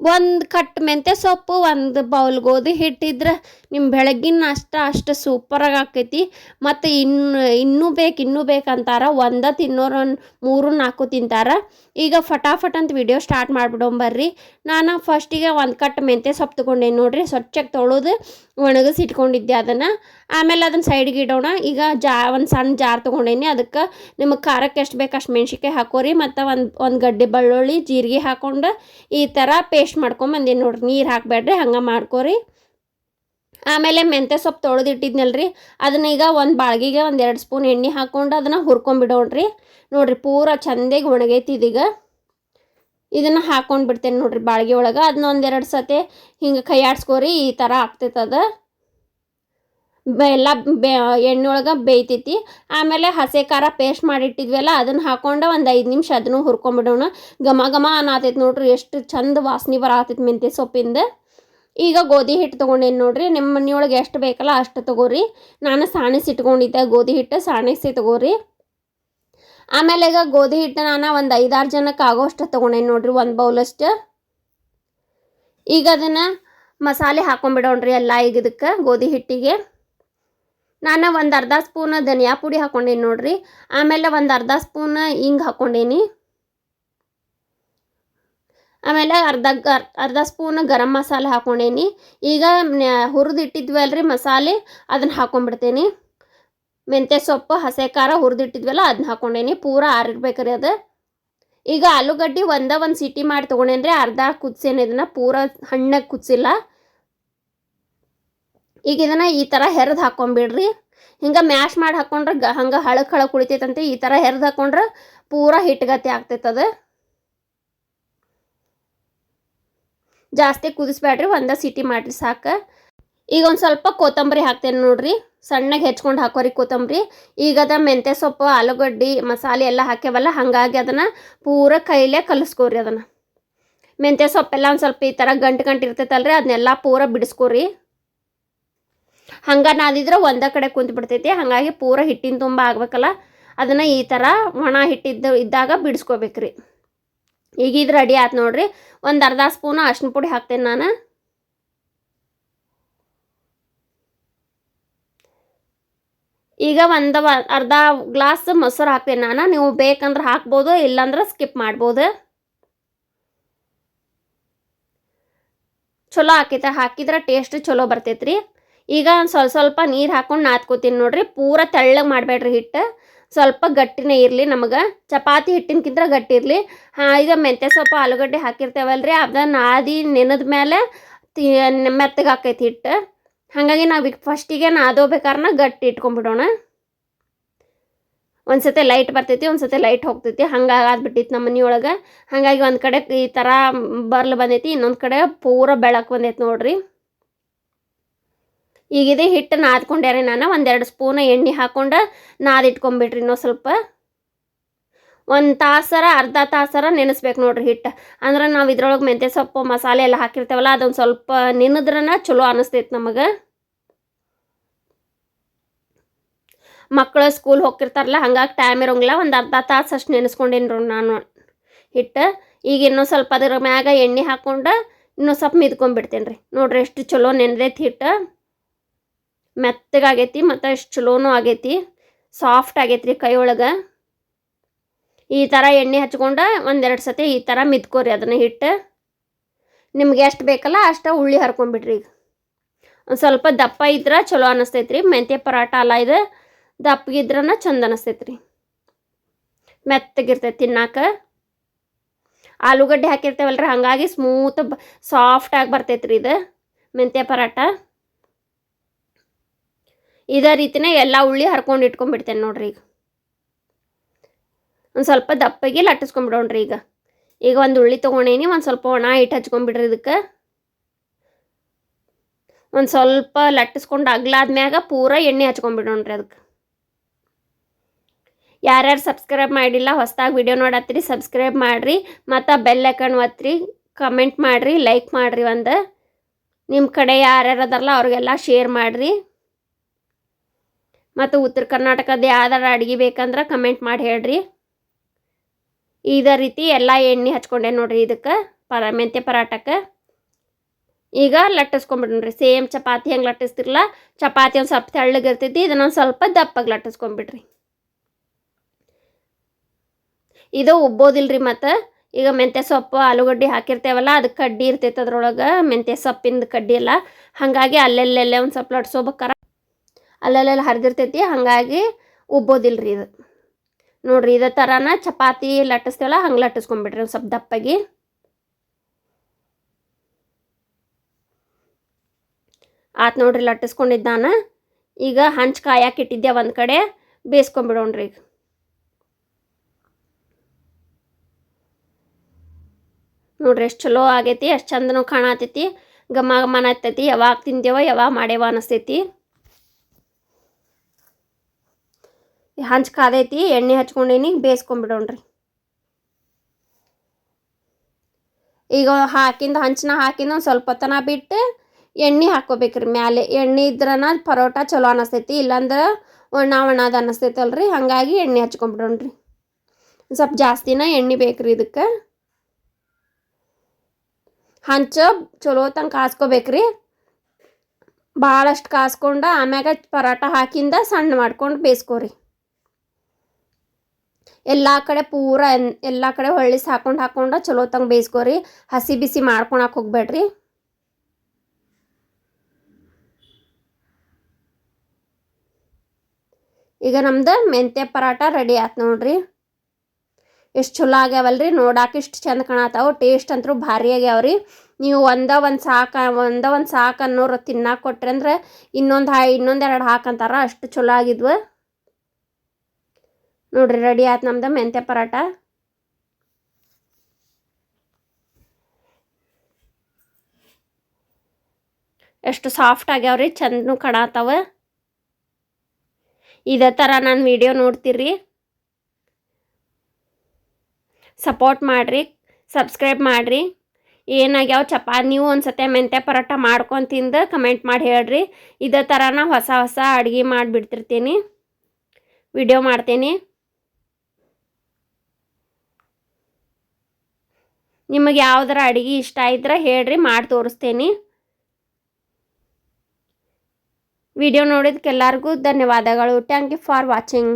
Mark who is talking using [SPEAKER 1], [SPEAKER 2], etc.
[SPEAKER 1] ಒಂದು ಕಟ್ ಮೆಂತ್ಯ ಸೊಪ್ಪು, ಒಂದು ಬೌಲ್ ಗೋಧಿ ಹಿಟ್ಟಿದ್ರೆ ನಿಮ್ಮ ಬೆಳಗ್ಗಿನ ನಾಷ್ಟ ಅಷ್ಟು ಸೂಪರಾಗಿ ಆಕೈತಿ ಮತ್ತು ಇನ್ನು ಇನ್ನೂ ಬೇಕು, ಇನ್ನೂ ಬೇಕಂತಾರ ಒಂದ ತಿನ್ನೋರು ಒಂದು ಮೂರು ನಾಲ್ಕು ತಿಂತಾರ. ಈಗ ಫಟಾಫಟ್ ಅಂತ ವಿಡಿಯೋ ಸ್ಟಾರ್ಟ್ ಮಾಡ್ಬಿಡೋಣ ಬರ್ರಿ. ನಾನು ಫಸ್ಟಿಗೆ ಒಂದು ಕಟ್ ಮೆಂತ್ಯ ಸೊಪ್ಪು ತೊಗೊಂಡೇನಿ ನೋಡಿರಿ ಸ್ವಚ್ಛಕ್ಕೆ ತೊಳೆದು ಒಣಗಿಸಿ ಇಟ್ಕೊಂಡಿದ್ದೆ ಅದನ್ನು. ಆಮೇಲೆ ಅದನ್ನು ಸೈಡ್ಗೆ ಇಡೋಣ. ಈಗ ಜಾ, ಒಂದು ಸಣ್ಣ ಜಾರ್ ತೊಗೊಂಡೇನಿ. ಅದಕ್ಕೆ ನಿಮಗೆ ಖಾರಕ್ಕೆ ಎಷ್ಟು ಬೇಕು ಅಷ್ಟು ಮೆಣ್ಸಿನ್ಕಾಯಿ ಹಾಕೋರಿ. ಮತ್ತು ಒಂದು ಒಂದು ಗಡ್ಡೆ ಬೆಳ್ಳುಳ್ಳಿ, ಜೀರಿಗೆ ಹಾಕೊಂಡು ಈ ಥರ ಪೇಸ್ಟ್ ಮಾಡ್ಕೊಂಬಂದೀನಿ ನೋಡ್ರಿ. ನೀರು ಹಾಕಬೇಡ್ರಿ, ಹಂಗೆ ಮಾಡ್ಕೋರಿ. ಆಮೇಲೆ ಮೆಂತ್ಯ ಸೊಪ್ಪು ತೊಳೆದಿಟ್ಟಿದ್ನಲ್ರಿ. ಅದನ್ನ ಈಗ ಒಂದು ಬಾಳ್ಗಿಗೆ ಒಂದು ಎರಡು ಸ್ಪೂನ್ ಎಣ್ಣೆ ಹಾಕ್ಕೊಂಡು ಅದನ್ನು ಹುರ್ಕೊಂಬಿಡೋಣ್ರಿ. ನೋಡ್ರಿ ಪೂರ ಚಂದಾಗಿ ಒಣಗೈತಿ ಇದೀಗ. ಇದನ್ನು ಹಾಕೊಂಡು ಬಿಡ್ತೇನೆ ನೋಡ್ರಿ ಬಾಳ್ಗೆ ಒಳಗೆ. ಅದನ್ನ ಒಂದೆರಡು ಸತಿ ಹಿಂಗೆ ಕೈ ಆಡ್ಸ್ಕೋರಿ ಈ ಥರ ಆಗ್ತೈತದ ಎಲ್ಲ ಬೇ ಎಣ್ಣೆ ಒಳಗೆ ಬೇಯ್ತೈತಿ. ಆಮೇಲೆ ಹಸೆ ಖಾರ ಪೇಸ್ಟ್ ಮಾಡಿಟ್ಟಿದ್ವಲ್ಲ, ಅದನ್ನು ಹಾಕೊಂಡು ಒಂದು ಐದು ನಿಮಿಷ ಅದನ್ನು ಹುರ್ಕೊಂಬಿಡೋಣ. ಘಮ ಘಮ ಅನ್ನತೈತಿ ನೋಡ್ರಿ, ಎಷ್ಟು ಚಂದ ವಾಸನೆ ಬರತೈತಿ ಮೆಂತ್ಯ ಸೊಪ್ಪಿಂದ. ಈಗ ಗೋಧಿ ಹಿಟ್ಟು ತೊಗೊಂಡೇನು ನೋಡ್ರಿ ನಿಮ್ಮ ಮನೆಯೊಳಗೆ ಎಷ್ಟು ಬೇಕಲ್ಲ ಅಷ್ಟು ತೊಗೋರಿ. ನಾನು ಸಾಣಿಸಿ ಇಟ್ಕೊಂಡಿದ್ದೆ ಗೋಧಿ ಹಿಟ್ಟು, ಸಾಣಿಸಿ ತಗೋರಿ. ಆಮೇಲೆ ಈಗ ಗೋಧಿ ಹಿಟ್ಟು ನಾನು ಒಂದು ಐದಾರು ಜನಕ್ಕೆ ಆಗೋಷ್ಟು ತೊಗೊಂಡೇನಿ ನೋಡ್ರಿ, ಒಂದು ಬೌಲಷ್ಟು ಈಗ ಅದನ್ನು ಮಸಾಲೆ ಹಾಕೊಂಡ್ಬಿಡೋಣ್ರಿ ಎಲ್ಲ ಈಗ ಇದಕ್ಕೆ ಗೋಧಿ ಹಿಟ್ಟಿಗೆ. ನಾನು ಒಂದು ಅರ್ಧ ಸ್ಪೂನ್ ಧನಿಯಾ ಪುಡಿ ಹಾಕೊಂಡೇನಿ ನೋಡ್ರಿ, ಆಮೇಲೆ ಒಂದು ಅರ್ಧ ಸ್ಪೂನ್ ಹಿಂಗೆ ಹಾಕೊಂಡೇನಿ. ಆಮೇಲೆ ಅರ್ಧ ಅರ್ಧ ಸ್ಪೂನ್ ಗರಂ ಮಸಾಲೆ ಹಾಕೊಂಡೇನಿ. ಈಗ ಹುರಿದಿಟ್ಟಿದ್ವಲ್ರಿ ಮಸಾಲೆ, ಅದನ್ನು ಹಾಕೊಂಡ್ಬಿಡ್ತೇನೆ ಮೆಂತ್ಯ ಸೊಪ್ಪು ಹಸೆ ಖಾರ ಹುರಿದಿಟ್ಟಿದ್ವಲ್ಲ ಅದನ್ನ ಹಾಕೊಂಡೇನಿ, ಪೂರ ಆರಿರ್ಬೇಕ್ರಿ ಅದು. ಈಗ ಆಲೂಗಡ್ಡೆ ಒಂದ ಒಂದು ಸಿಟಿ ಮಾಡಿ ತೊಗೊಂಡೇನ್ರಿ ಅರ್ಧ ಕುದಿಸೇನೆ ಇದನ್ನು, ಪೂರ ಹಣ್ಣಾಗಿ ಕುದಿಸಿಲ್ಲ. ಈಗ ಇದನ್ನು ಈ ಥರ ಹೆರ್ದು ಹಾಕೊಂಬಿಡ್ರಿ. ಹಿಂಗೆ ಮ್ಯಾಶ್ ಮಾಡಿ ಹಾಕೊಂಡ್ರೆ ಗ, ಹಂಗೆ ಹಳಕ್ ಹಳಕ್ ಕುಳಿತೈತಂತೆ ಈ ಥರ ಹೆರ್ದು ಹಾಕೊಂಡ್ರೆ ಪೂರ ಹಿಟ್ಗತಿ ಆಗ್ತೈತದ ಜಾಸ್ತಿ ಕುದಿಸ್ಬೇಡ್ರಿ ಒಂದ ಸಿಟಿ ಮಾಡಿರಿ ಸಾಕು. ಈಗ ಒಂದು ಸ್ವಲ್ಪ ಕೊತ್ತಂಬರಿ ಹಾಕ್ತೇನೆ ನೋಡ್ರಿ. ಸಣ್ಣಗೆ ಹೆಚ್ಕೊಂಡು ಹಾಕೋರಿ ಕೊತ್ತಂಬರಿ. ಈಗ ಅದ ಮೆಂತ್ಯ ಸೊಪ್ಪು, ಆಲೂಗಡ್ಡೆ, ಮಸಾಲೆ ಎಲ್ಲ ಹಾಕ್ಯಾವಲ್ಲ, ಹಾಗಾಗಿ ಅದನ್ನು ಪೂರ ಕೈಲೇ ಕಲಿಸ್ಕೋರಿ ಅದನ್ನು. ಮೆಂತ್ಯ ಸೊಪ್ಪೆಲ್ಲ ಒಂದು ಸ್ವಲ್ಪ ಈ ಥರ ಗಂಟು ಗಂಟು ಇರ್ತೈತಲ್ರಿ, ಅದನ್ನೆಲ್ಲ ಪೂರ ಬಿಡಿಸ್ಕೋರಿ. ಹಂಗೆ ನಾದಿದ್ರೆ ಒಂದೇ ಕಡೆ ಕುಂತು ಬಿಡ್ತೈತಿ, ಹಾಗಾಗಿ ಪೂರ ಹಿಟ್ಟಿನ ತುಂಬ ಆಗ್ಬೇಕಲ್ಲ, ಅದನ್ನು ಈ ಥರ ಒಣ ಹಿಟ್ಟಿದ್ದು ಇದ್ದಾಗ ಬಿಡಿಸ್ಕೋಬೇಕ್ರಿ. ಈಗ ಇದು ರೆಡಿ ಆಯ್ತು ನೋಡ್ರಿ. ಒಂದು ಅರ್ಧ ಸ್ಪೂನು ಅರ್ಶಿನ ಪುಡಿ ಹಾಕ್ತೇನೆ ನಾನು. ಈಗ ಒಂದು ಅರ್ಧ ಗ್ಲಾಸ್ ಮೊಸರು ಹಾಕ್ತೀನಿ ನಾನು. ನೀವು ಬೇಕಂದ್ರೆ ಹಾಕ್ಬೋದು, ಇಲ್ಲಾಂದ್ರೆ ಸ್ಕಿಪ್ ಮಾಡ್ಬೋದು. ಚಲೋ ಹಾಕಿದ್ರೆ ಹಾಕಿದ್ರೆ ಟೇಸ್ಟ್ ಚಲೋ ಬರ್ತೈತ್ರಿ. ಈಗ ಒಂದು ಸ್ವಲ್ಪ ಸ್ವಲ್ಪ ನೀರು ಹಾಕೊಂಡು ನಾದ್ಕೋತೀನಿ ನೋಡ್ರಿ. ಪೂರ ತೆಳ್ಳಗೆ ಮಾಡಬೇಡ್ರಿ ಹಿಟ್ಟು. ಸ್ವಲ್ಪ ಗಟ್ಟಿನೇ ಇರಲಿ ನಮಗೆ. ಚಪಾತಿ ಹಿಟ್ಟಿನಕ್ಕಿಂತ ಗಟ್ಟಿ ಇರಲಿ. ಹಾಂ, ಈಗ ಮೆಂತ್ಯ ಸೊಪ್ಪು, ಆಲೂಗಡ್ಡೆ ಹಾಕಿರ್ತೇವಲ್ರಿ. ಅದನ್ನ ನಾದಿ ನೆನೆದ ಮೇಲೆ ಮೆತ್ತಗೆ ಹಾಕೈತಿ ಹಿಟ್ಟು. ಹಾಗಾಗಿ ನಾವು ಫಸ್ಟಿಗೆ ನಾದೋಬೇಕಾದ್ರೆ ಗಟ್ಟಿ ಇಟ್ಕೊಂಬಿಡೋಣ. ಒಂದು ಸತಿ ಲೈಟ್ ಬರ್ತೈತಿ ಒಂದು ಸತಿ ಲೈಟ್ ಹೋಗ್ತೈತಿ. ಹಂಗಾಗಿ ಆಗ್ಬಿಟ್ಟಿತ್ತು ನಮ್ಮ ಮನೆಯೊಳಗೆ. ಹಾಗಾಗಿ ಒಂದು ಕಡೆ ಈ ಥರ ಬರ್ಲು ಬಂದೈತಿ, ಇನ್ನೊಂದು ಕಡೆ ಪೂರ ಬೆಳಕು ಬಂದೈತಿ ನೋಡ್ರಿ. ಈಗಿದೆ ಹಿಟ್ಟು ನಾದ್ಕೊಂಡ್ಯಾರೆ ನಾನು, ಒಂದೆರಡು ಸ್ಪೂನ್ ಎಣ್ಣೆ ಹಾಕ್ಕೊಂಡು ನಾದಿಟ್ಕೊಂಬಿಡ್ರಿ ಇನ್ನೊಂದು ಸ್ವಲ್ಪ. ಒಂದು ತಾಸರ, ಅರ್ಧ ತಾಸರ ನೆನೆಸ್ಬೇಕು ನೋಡ್ರಿ ಹಿಟ್ಟು. ಅಂದ್ರೆ ನಾವು ಇದ್ರೊಳಗೆ ಮೆಂತ್ಯ ಸೊಪ್ಪು, ಮಸಾಲೆ ಎಲ್ಲ ಹಾಕಿರ್ತೇವಲ್ಲ, ಅದೊಂದು ಸ್ವಲ್ಪ ನೆನೆದ್ರನ ಚಲೋ ಅನಿಸ್ತೈತೆ ನಮಗೆ. ಮಕ್ಕಳು ಸ್ಕೂಲ್ ಹೋಗಿರ್ತಾರಲ್ಲ ಹಂಗಾಗಿ ಟೈಮ್ ಇರೋಂಗಿಲ್ಲ, ಒಂದು ಅರ್ಧ ತಾಸು ಅಷ್ಟು ನೆನೆಸ್ಕೊಂಡೇನ್ರಿ ನಾನು ಹಿಟ್ಟು, ಈಗ ಇನ್ನೂ ಸ್ವಲ್ಪ ಅದ್ರ ಮ್ಯಾಗ ಎಣ್ಣೆ ಹಾಕ್ಕೊಂಡು ಇನ್ನೂ ಸ್ವಲ್ಪ ಮಿದ್ಕೊಂಡ್ಬಿಡ್ತೇನೆ ರೀ. ನೋಡ್ರಿ ಎಷ್ಟು ಚಲೋ ನೆನೆದೈತಿ ಹಿಟ್ಟು. ಮೆತ್ತಗಾಗೈತಿ ಮತ್ತು ಎಷ್ಟು ಚಲೋನೂ ಆಗೈತಿ. ಸಾಫ್ಟ್ ಆಗೈತಿ ರೀ ಕೈ ಒಳಗೆ ಈ ಥರ ಎಣ್ಣೆ ಹಚ್ಕೊಂಡು ಒಂದೆರಡು ಸತಿ ಈ ಥರ ಮಿದ್ಕೋರಿ ಅದನ್ನು ಹಿಟ್ಟು. ನಿಮ್ಗೆ ಎಷ್ಟು ಬೇಕಲ್ಲ ಅಷ್ಟು ಉಳ್ಳಿ ಹರ್ಕೊಂಬಿಡ್ರಿ ಈಗ. ಒಂದು ಸ್ವಲ್ಪ ದಪ್ಪ ಇದ್ರೆ ಚಲೋ ಅನ್ನಿಸ್ತೈತೆ ರೀ ಮೆಂತ್ಯ ಪರಾಟ ಅಲ್ಲ ಇದು. ದಪ್ಪಗಿದ್ರನ ಚಂದ ಅನ್ನಿಸ್ತೈತೆ ರೀ ಮೆತ್ತಗಿರ್ತೈತೆ ತಿನ್ನಾಕ. ಆಲೂಗಡ್ಡೆ ಹಾಕಿರ್ತೇವಲ್ರಿ. ಹಾಗಾಗಿ ಸ್ಮೂತ್ ಬ ಸಾಫ್ಟಾಗಿ ರೀ ಇದು ಮೆಂತ್ಯ ಪರಾಟ. ಇದೇ ರೀತಿನೇ ಎಲ್ಲ ಉಳ್ಳಿ ಹರ್ಕೊಂಡು ಇಟ್ಕೊಂಡ್ಬಿಡ್ತೇನೆ ನೋಡ್ರಿ ಈಗ. ಒಂದು ಸ್ವಲ್ಪ ದಪ್ಪಗೆ ಲಟ್ಟಿಸ್ಕೊಂಬಿಡೋಣ್ರಿ ಈಗ. ಈಗ ಒಂದು ಉಳ್ಳಿ ತೊಗೊಂಡೇನಿ, ಒಂದು ಸ್ವಲ್ಪ ಒಣ ಹಿಟ್ಟು ಹಚ್ಕೊಂಬಿಡ್ರಿ ಇದಕ್ಕೆ. ಒಂದು ಸ್ವಲ್ಪ ಲಟ್ಟಿಸ್ಕೊಂಡು ಅಗ್ಲಾದ್ಮ್ಯಾಗ ಪೂರ ಎಣ್ಣೆ ಹಚ್ಕೊಂಬಿಡೋಣ್ರಿ ಅದಕ್ಕೆ. ಯಾರ್ಯಾರು ಸಬ್ಸ್ಕ್ರೈಬ್ ಮಾಡಿಲ್ಲ, ಹೊಸ್ದಾಗಿ ವಿಡಿಯೋ ನೋಡತ್ತೀರಿ ಸಬ್ಸ್ಕ್ರೈಬ್ ಮಾಡಿರಿ, ಮತ್ತು ಬೆಲ್ ಐಕನ್ ಒತ್ತಿರಿ ಕಮೆಂಟ್ ಮಾಡಿರಿ, ಲೈಕ್ ಮಾಡಿರಿ ಒಂದು. ನಿಮ್ಮ ಕಡೆ ಯಾರ್ಯಾರು ಅದಾರಲ್ಲ, ಅವ್ರಿಗೆಲ್ಲ ಶೇರ್ ಮಾಡಿರಿ. ಮತ್ತು ಉತ್ತರ ಕರ್ನಾಟಕದ ಯಾವ್ದಾರು ಅಡುಗೆ ಬೇಕಂದ್ರೆ ಕಮೆಂಟ್ ಮಾಡಿ ಹೇಳ್ರಿ. ಇದೇ ರೀತಿ ಎಲ್ಲ ಎಣ್ಣೆ ಹಚ್ಕೊಂಡೆ ನೋಡ್ರಿ ಇದಕ್ಕೆ, ಪರ, ಮೆಂತ್ಯ ಪರಾಟಕ್ಕೆ ಈಗ ಲಟ್ಟಿಸ್ಕೊಂಬಿಡ್ರಿ ಸೇಮ್ ಚಪಾತಿ ಹೆಂಗೆ ಲಟ್ಟಿಸ್ತಿರಲ್ಲ ಚಪಾತಿ ಒಂದು ಸ್ವಲ್ಪ ತೆಳ್ಳಗಿರ್ತೈತಿ ಇದನ್ನೊಂದು ಸ್ವಲ್ಪ ದಪ್ಪಗೆ ಲಟ್ಟಿಸ್ಕೊಂಬಿಡ್ರಿ. ಇದು ಉಬ್ಬೋದಿಲ್ರಿ ಮತ್ತು, ಈಗ ಮೆಂತ್ಯ ಸೊಪ್ಪು, ಆಲೂಗಡ್ಡೆ ಹಾಕಿರ್ತೇವಲ್ಲ, ಅದು ಕಡ್ಡಿ ಇರ್ತೈತೆ ಅದ್ರೊಳಗೆ, ಮೆಂತ್ಯ ಸೊಪ್ಪಿಂದ ಕಡ್ಡಿ ಎಲ್ಲ ಹಾಗಾಗಿ ಅಲ್ಲೆಲ್ಲೆಲ್ಲೇ ಒಂದು ಸ್ವಲ್ಪ ಲಟ್ಸೋಬೇಕಾರ ಅಲ್ಲೆಲ್ಲೆಲ್ಲ ಹರಿದಿರ್ತೈತಿ, ಹಾಗಾಗಿ ಉಬ್ಬೋದಿಲ್ರಿ ಇದು. ನೋಡ್ರಿ ಇದೇ ಥರನ ಚಪಾತಿ ಲಟ್ಟಿಸ್ತೇವಲ್ಲ, ಹಂಗೆ ಲಟ್ಟಿಸ್ಕೊಂಬಿಡ್ರಿ ಒಂದು ಸ್ವಲ್ಪ ದಪ್ಪಾಗಿ. ಆತು ನೋಡ್ರಿ ಲಟ್ಟಿಸ್ಕೊಂಡಿದ್ದಾನ. ಈಗ ಹಂಚ್ ಕಾಯಕ್ಕೆ ಇಟ್ಟಿದ್ದೆ ಒಂದು ಕಡೆ ಬೇಯಿಸ್ಕೊಂಬಿಡೋಣ್ರಿ ಈಗ. ನೋಡ್ರಿ ಎಷ್ಟು ಚಲೋ ಆಗೈತಿ, ಎಷ್ಟು ಚಂದನೂ ಕಾಣತೈತಿ, ಘಮ ಘಮನ ಆಗ್ತೈತಿ, ಯಾವಾಗ ತಿಂದೇವ ಯಾವಾಗ ಮಾಡೇವ ಅನಿಸ್ತೈತಿ. ಹಂಚ್ ಕಾದೈತಿ, ಎಣ್ಣೆ ಹಚ್ಕೊಂಡೇನಿ ಬೇಯಿಸ್ಕೊಂಡ್ಬಿಡೋಣ್ರಿ ಈಗ ಹಾಕಿಂದ ಹಂಚನ ಹಾಕಿಂದ ಒಂದು ಸ್ವಲ್ಪ ತನ ಬಿಟ್ಟು ಎಣ್ಣೆ ಹಾಕ್ಕೋಬೇಕ್ರಿ ಮ್ಯಾಲೆ. ಎಣ್ಣೆ ಇದ್ರನ ಪರೋಟ ಚಲೋ ಅನಿಸ್ತೈತಿ, ಇಲ್ಲಾಂದ್ರೆ ಒಣ ಒಣದು ಅನ್ನಿಸ್ತೈತಲ್ರಿ ಹಾಗಾಗಿ ಎಣ್ಣೆ ಹಚ್ಕೊಂಬಿಡೋಣ್ರಿ. ಸ್ವಲ್ಪ ಜಾಸ್ತಿನ ಎಣ್ಣೆ ಬೇಕ್ರಿ ಇದಕ್ಕೆ. ಹಂಚ ಚಲೋ ತಂಗ ಕಾಸ್ಕೋಬೇಕ್ರಿ. ಭಾಳಷ್ಟು ಕಾಸ್ಕೊಂಡು ಆಮ್ಯಾಗ ಪರಾಟ ಹಾಕಿಂದ ಸಣ್ಣ ಮಾಡ್ಕೊಂಡು ಬೇಯಿಸ್ಕೋರಿ. ಎಲ್ಲ ಕಡೆ ಪೂರ ಎಲ್ಲ ಕಡೆ ಹೊಳ್ಳಿಸಿ ಹಾಕೊಂಡು ಹಾಕೊಂಡು ಚಲೋ ತಂಗ ಬೇಯಿಸ್ಕೋರಿ. ಹಸಿ ಬಿಸಿ ಮಾಡ್ಕೊಳಕ್ಕೆ ಹೋಗ್ಬೇಡ್ರಿ. ಈಗ ನಮ್ದು ಮೆಂತ್ಯ ಪರಾಟ ರೆಡಿ ಆಯ್ತು ನೋಡ್ರಿ. ಎಷ್ಟು ಚಲೋ ಆಗ್ಯಾವಲ್ರಿ, ನೋಡಾಕೆ ಇಷ್ಟು ಚಂದ ಕಾಣತ್ತಾವ ಟೇಸ್ಟ್ ಅಂತೂ ಭಾರಿ ಆಗ್ಯಾವ್ರಿ. ನೀವು ಒಂದ ಒಂದು ಸಾಕು, ಒಂದ ಒಂದು ಸಾಕು ಅನ್ನೋರು ತಿನ್ನಾಕ ಕೊಟ್ರಿ ಅಂದ್ರೆ ಇನ್ನೊಂದು ಹಾ, ಇನ್ನೊಂದು ಎರಡು ಹಾಕಂತಾರ ಅಷ್ಟು ಚಲೋ ಆಗಿದ್ವು. ನೋಡ್ರಿ ರೆಡಿ ಆಯ್ತು ನಮ್ದು ಮೆಂತ್ಯ ಪರಾಟ ಎಷ್ಟು ಸಾಫ್ಟ್ ಆಗ್ಯಾವ್ರಿ, ಚಂದನು ಕಾಣತ್ತಾವ ಇದೇ ಥರ ನಾನು ವಿಡಿಯೋ ನೋಡ್ತೀರಿ. ಸಪೋರ್ಟ್ ಮಾಡಿರಿ ಸಬ್ಸ್ಕ್ರೈಬ್ ಮಾಡಿರಿ. ಏನಾಗ್ಯಾವ ಚಪಾ ನೀವು ಒಂದು ಸತಿ ಮೆಂತ್ಯ ಪರೋಟ ಮಾಡ್ಕೊಂಡು ತಿಂದು ಕಮೆಂಟ್ ಮಾಡಿ ಹೇಳ್ರಿ. ಇದೇ ಥರ ನಾ ಹೊಸ ಹೊಸ ಅಡುಗೆ ಮಾಡಿಬಿಡ್ತಿರ್ತೀನಿ. ವಿಡಿಯೋ ಮಾಡ್ತೀನಿ. ನಿಮಗೆ ಯಾವ್ದಾರ ಅಡುಗೆ ಇಷ್ಟ ಇದ್ರೆ ಹೇಳ್ರಿ, ಮಾಡಿ ತೋರಿಸ್ತೇನೆ. ವಿಡಿಯೋ ನೋಡಿದ್ಕೆಲ್ಲರಿಗೂ ಧನ್ಯವಾದಗಳು. Thank you for watching